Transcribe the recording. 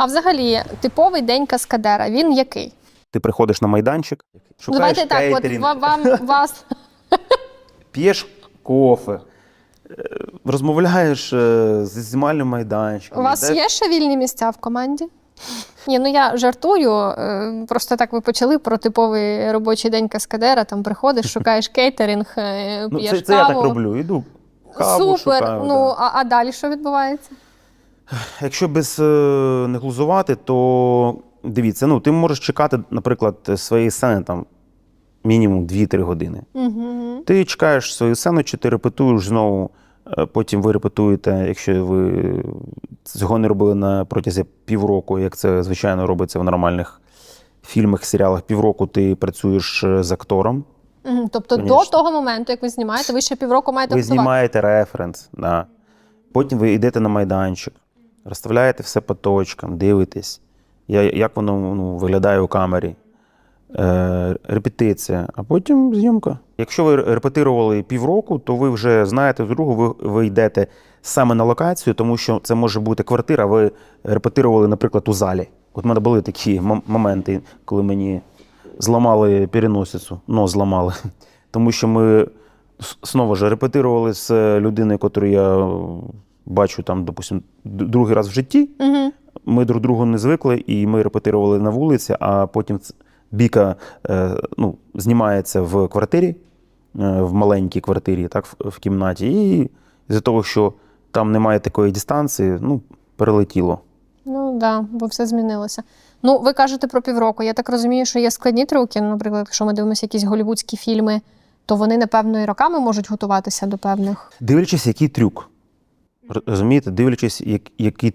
А взагалі, типовий день каскадера, він який? Ти приходиш на майданчик, шукаєш Давайте так, от кейтерінг, вам вас п'єш кофе, е, розмовляєш е, з знімальним майданчиком. у вас йдеш- є ще вільні місця в команді? Ні, ну я жартую. е, Просто так ви почали про типовий робочий день каскадера. Там приходиш, шукаєш кейтеринг, е, Ну, п'єш це, це я каву. так роблю. Іду каву Супер. шукаю. ну да. а, а далі що відбувається? Якщо без е, не глузувати, то дивіться, ну ти можеш чекати, наприклад, своєї сцени там мінімум 2-3 години. Угу. Ти чекаєш свою сцену, чи ти репетуєш знову, е, потім ви репетуєте, якщо ви цього не робили на протязі півроку, як це звичайно робиться в нормальних фільмах, серіалах, півроку ти працюєш е, з актором. Угу. Тобто до того моменту, як ви знімаєте, ви ще півроку маєте Ви готувати. знімаєте референс, да. потім ви йдете на майданчик, розставляєте все по точкам, дивитесь, як воно ну, виглядає у камері, е, репетиція, а потім зйомка. Якщо ви репетирували півроку, то ви вже знаєте другу, ви, ви йдете саме на локацію, тому що це може бути квартира, ви репетирували, наприклад, у залі. От в мене були такі мом- моменти, коли мені зламали переносицю, нос зламали. Тому що ми знову ж репетирували з людиною, яку я бачу там, допустим, другий раз в житті. Угу. Ми друг другу не звикли, і ми репетирували на вулиці, а потім Біка е, ну, знімається в квартирі, е, в маленькій квартирі, так, в, в кімнаті. І з-за того, що там немає такої дистанції, ну, перелетіло. Ну так, да, бо все змінилося. Ну, ви кажете про півроку. Я так розумію, що є складні трюки. Наприклад, якщо ми дивимося якісь голівудські фільми, то вони, напевно, і роками можуть готуватися до певних. Дивлячись, який трюк. Розумієте, дивлячись, як, який